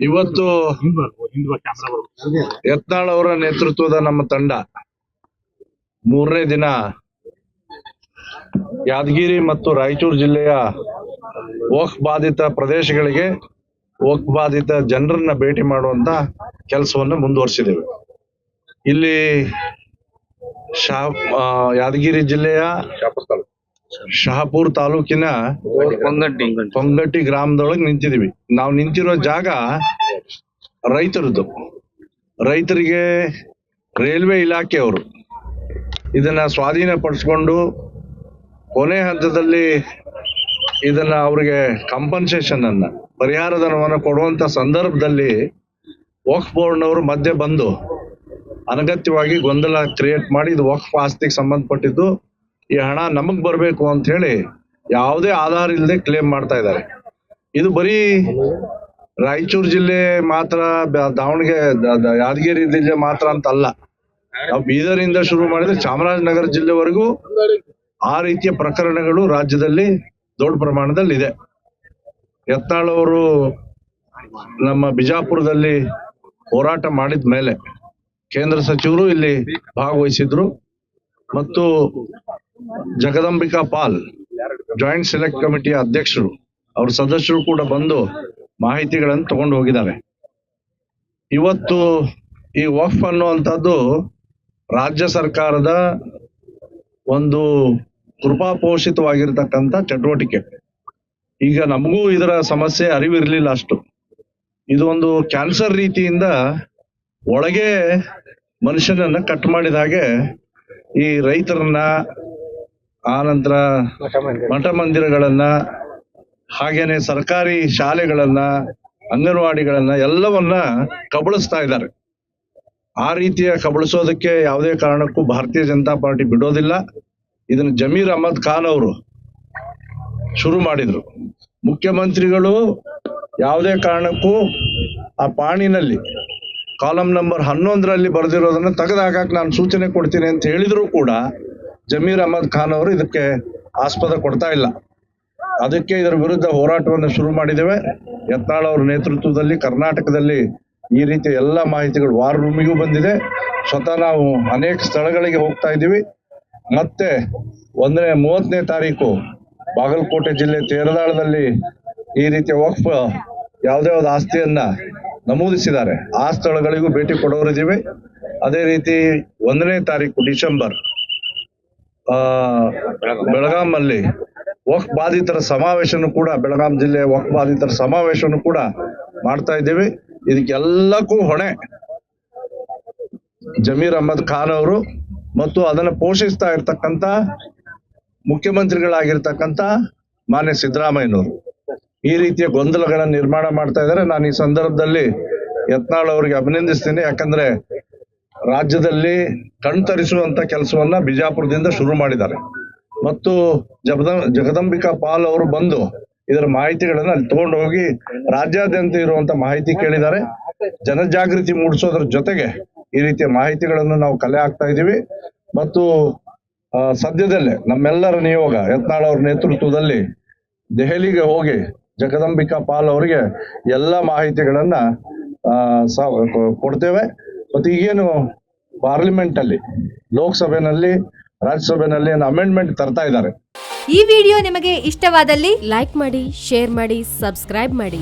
ಇವತ್ತು ಯತ್ನಾಳ್ ಅವರ ನೇತೃತ್ವದ ನಮ್ಮ ತಂಡ ಮೂರನೇ ದಿನ ಯಾದಗಿರಿ ಮತ್ತು ರಾಯಚೂರು ಜಿಲ್ಲೆಯ ಓಕ್ ಬಾಧಿತ ಪ್ರದೇಶಗಳಿಗೆ ಓಕ್ ಬಾಧಿತ ಜನರನ್ನ ಭೇಟಿ ಮಾಡುವಂತ ಕೆಲಸವನ್ನು ಮುಂದುವರಿಸಿದ್ದೇವೆ. ಇಲ್ಲಿ ಶಾ ಯಾದಗಿರಿ ಜಿಲ್ಲೆಯ ಶಹಾಪುರ್ ತಾಲೂಕಿನ ಪೊಂಗಟ್ಟಿ. ಗ್ರಾಮದೊಳಗೆ ನಿಂತಿದೀವಿ. ನಾವು ನಿಂತಿರೋ ಜಾಗ ರೈತರದ್ದು. ರೈತರಿಗೆ ರೈಲ್ವೆ ಇಲಾಖೆಯವರು ಇದನ್ನ ಸ್ವಾಧೀನ ಪಡಿಸ್ಕೊಂಡು ಕೊನೆ ಹಂತದಲ್ಲಿ ಇದನ್ನ ಅವ್ರಿಗೆ ಕಾಂಪನ್ಸೇಷನ್ ಅನ್ನ ಪರಿಹಾರ ಧನವನ್ನು ಕೊಡುವಂತ ಸಂದರ್ಭದಲ್ಲಿ ವಕ್ಫ್ ಬೋರ್ಡ್ನವರು ಮಧ್ಯೆ ಬಂದು ಅನಗತ್ಯವಾಗಿ ಗೊಂದಲ ಕ್ರಿಯೇಟ್ ಮಾಡಿ ಇದು ವಕ್ಫ್ ಆಸ್ತಿಗೆ ಸಂಬಂಧಪಟ್ಟಿದ್ದು ಈ ಹಣ ನಮಗ್ ಬರಬೇಕು ಅಂತ ಹೇಳಿ ಯಾವುದೇ ಆಧಾರ ಇಲ್ಲದೆ ಕ್ಲೇಮ್ ಮಾಡ್ತಾ ಇದ್ದಾರೆ. ಇದು ಬರೀ ರಾಯಚೂರು ಜಿಲ್ಲೆ ಮಾತ್ರ ದಾವಣಗೆರೆ ಯಾದಗಿರಿ ಜಿಲ್ಲೆ ಮಾತ್ರ ಅಂತ ಅಲ್ಲ ನಾವು ಬೀದರಿಂದ ಶುರು ಮಾಡಿದ್ರೆ ಚಾಮರಾಜನಗರ ಜಿಲ್ಲೆವರೆಗೂ ಆ ರೀತಿಯ ಪ್ರಕರಣಗಳು ರಾಜ್ಯದಲ್ಲಿ ದೊಡ್ಡ ಪ್ರಮಾಣದಲ್ಲಿ ಇದೆ ಯತ್ನಾಳ್ ಅವರು ನಮ್ಮ ಬಿಜಾಪುರದಲ್ಲಿ ಹೋರಾಟ ಮಾಡಿದ ಮೇಲೆ ಕೇಂದ್ರ ಸಚಿವರು ಇಲ್ಲಿ ಭಾಗವಹಿಸಿದ್ರು. ಮತ್ತು ಜಗದಂಬಿಕಾ ಪಾಲ್ ಜಾಯಿಂಟ್ ಸೆಲೆಕ್ಟ್ ಕಮಿಟಿಯ ಅಧ್ಯಕ್ಷರು, ಅವ್ರ ಸದಸ್ಯರು ಕೂಡ ಬಂದು ಮಾಹಿತಿಗಳನ್ನು ತಗೊಂಡು ಹೋಗಿದ್ದಾರೆ ಇವತ್ತು ಈ ವಫ್ ಅನ್ನುವಂಥದ್ದು ರಾಜ್ಯ ಸರ್ಕಾರದ ಒಂದು ಕೃಪಾಪೋಷಿತವಾಗಿರ್ತಕ್ಕಂಥ ಚಟುವಟಿಕೆ. ಈಗ ನಮಗೂ ಇದರ ಸಮಸ್ಯೆ ಅರಿವಿರಲಿಲ್ಲ ಅಷ್ಟು. ಒಂದು ಕ್ಯಾನ್ಸರ್ ರೀತಿಯಿಂದ ಒಳಗೆ ಮನುಷ್ಯನನ್ನ ಕಟ್ ಮಾಡಿದ ಹಾಗೆ ಈ ರೈತರನ್ನ ಆನಂತರ ಮಠ ಮಂದಿರಗಳನ್ನ ಹಾಗೇನೆ ಸರ್ಕಾರಿ ಶಾಲೆಗಳನ್ನ ಅಂಗನವಾಡಿಗಳನ್ನ ಎಲ್ಲವನ್ನ ಕಬಳಿಸ್ತಾ ಇದ್ದಾರೆ. ಆ ರೀತಿಯ ಕಬಳಿಸೋದಕ್ಕೆ ಯಾವುದೇ ಕಾರಣಕ್ಕೂ ಭಾರತೀಯ ಜನತಾ ಪಾರ್ಟಿ ಬಿಡೋದಿಲ್ಲ. ಇದನ್ನು ಜಮೀರ್ ಅಹಮದ್ ಖಾನ್ ಅವರು ಶುರು ಮಾಡಿದ್ರು. ಮುಖ್ಯಮಂತ್ರಿಗಳು ಯಾವುದೇ ಕಾರಣಕ್ಕೂ ಆ ಪಾಣಿನಲ್ಲಿ ಕಾಲಂ ನಂಬರ್ ಹನ್ನೊಂದರಲ್ಲಿ ಬರೆದಿರೋದನ್ನು ತೆಗೆದು ಹಾಕಕ್ಕೆ ನಾನು ಸೂಚನೆ ಕೊಡ್ತೀನಿ ಅಂತ ಹೇಳಿದ್ರು ಕೂಡ ಜಮೀರ್ ಅಹಮದ್ ಖಾನ್ ಅವರು ಇದಕ್ಕೆ ಆಸ್ಪದ ಕೊಡ್ತಾ ಇಲ್ಲ. ಅದಕ್ಕೆ ಇದರ ವಿರುದ್ಧ ಹೋರಾಟವನ್ನು ಶುರು ಮಾಡಿದ್ದೇವೆ. ಯತ್ನಾಳ್ ಅವರ ನೇತೃತ್ವದಲ್ಲಿ ಕರ್ನಾಟಕದಲ್ಲಿ ಈ ರೀತಿಯ ಎಲ್ಲ ಮಾಹಿತಿಗಳು ವಾರ್ ರೂಮಿಗೂ ಬಂದಿದೆ. ಸ್ವತಃ ನಾವು ಅನೇಕ ಸ್ಥಳಗಳಿಗೆ ಹೋಗ್ತಾ ಇದ್ದೀವಿ. ಮತ್ತೆ ಒಂದನೇ, ಮೂವತ್ತನೇ ತಾರೀಕು ಬಾಗಲಕೋಟೆ ಜಿಲ್ಲೆ ತೇರದಾಳದಲ್ಲಿ ಈ ರೀತಿಯ ವಕ್ಫ್ ಯಾವುದೇ ಒಂದು ಆಸ್ತಿಯನ್ನ ನಮೂದಿಸಿದ್ದಾರೆ. ಆ ಸ್ಥಳಗಳಿಗೂ ಭೇಟಿ ಕೊಡೋರಿದ್ದೀವಿ. ಅದೇ ರೀತಿ ಒಂದನೇ ತಾರೀಕು ಡಿಸೆಂಬರ್ ಆ ಬೆಳಗಾಮಲ್ಲಿ ವಕ್ಫ್ ಬಾಧಿತರ ಸಮಾವೇಶನು ಕೂಡ ಬೆಳಗಾಂ ಜಿಲ್ಲೆ ವಕ್ ಬಾಧಿತರ ಸಮಾವೇಶನು ಕೂಡ ಮಾಡ್ತಾ ಇದ್ದೀವಿ. ಇದಕ್ಕೆಲ್ಲಕ್ಕೂ ಹೊಣೆ ಜಮೀರ್ ಅಹಮದ್ ಖಾನ್ ಅವರು ಮತ್ತು ಅದನ್ನು ಪೋಷಿಸ್ತಾ ಇರ್ತಕ್ಕಂತ ಮುಖ್ಯಮಂತ್ರಿಗಳಾಗಿರ್ತಕ್ಕಂತ ಮಾನ್ಯ ಸಿದ್ದರಾಮಯ್ಯನವರು. ಈ ರೀತಿಯ ಗೊಂದಲಗಳನ್ನು ನಿರ್ಮಾಣ ಮಾಡ್ತಾ ಇದ್ದಾರೆ. ನಾನು ಈ ಸಂದರ್ಭದಲ್ಲಿ ಯತ್ನಾಳ್ ಅವರಿಗೆ ಅಭಿನಂದಿಸ್ತೀನಿ. ಯಾಕಂದ್ರೆ ರಾಜ್ಯದಲ್ಲಿ ಕಣ್ತರಿಸುವಂತ ಕೆಲಸವನ್ನ ಬಿಜಾಪುರದಿಂದ ಶುರು ಮಾಡಿದ್ದಾರೆ. ಮತ್ತು ಜಗದ, ಜಗದಂಬಿಕಾ ಪಾಲ್ ಅವರು ಬಂದು ಇದರ ಮಾಹಿತಿಗಳನ್ನ ಅಲ್ಲಿ ತಗೊಂಡು ಹೋಗಿ ರಾಜ್ಯಾದ್ಯಂತ ಇರುವಂತ ಮಾಹಿತಿ ಕೇಳಿದ್ದಾರೆ. ಜನಜಾಗೃತಿ ಮೂಡಿಸೋದ್ರ ಜೊತೆಗೆ ಈ ರೀತಿಯ ಮಾಹಿತಿಗಳನ್ನು ನಾವು ಕಲೆ ಹಾಕ್ತಾ ಇದೀವಿ ಮತ್ತು ಸದ್ಯದಲ್ಲೇ ನಮ್ಮೆಲ್ಲರ ನಿಯೋಗ ಯತ್ನಾಳ್ ಅವರ ನೇತೃತ್ವದಲ್ಲಿ ದೆಹಲಿಗೆ ಹೋಗಿ ಜಗದಂಬಿಕಾ ಪಾಲ್ ಅವರಿಗೆ ಎಲ್ಲ ಮಾಹಿತಿಗಳನ್ನ ಕೊಡ್ತೇವೆ. ಮತ್ತು ಈಗೇನು ಪಾರ್ಲಿಮೆಂಟ್ ಅಲ್ಲಿ ಲೋಕಸಭೆನಲ್ಲಿ, ರಾಜ್ಯಸಭೆನಲ್ಲಿ ಏನು ಅಮೆಂಡ್ಮೆಂಟ್ ತರ್ತಾ ಇದ್ದಾರೆ. ಈ ವಿಡಿಯೋ ನಿಮಗೆ ಇಷ್ಟವಾದಲ್ಲಿ ಲೈಕ್ ಮಾಡಿ ಶೇರ್ ಮಾಡಿ ಸಬ್ಸ್ಕ್ರೈಬ್ ಮಾಡಿ.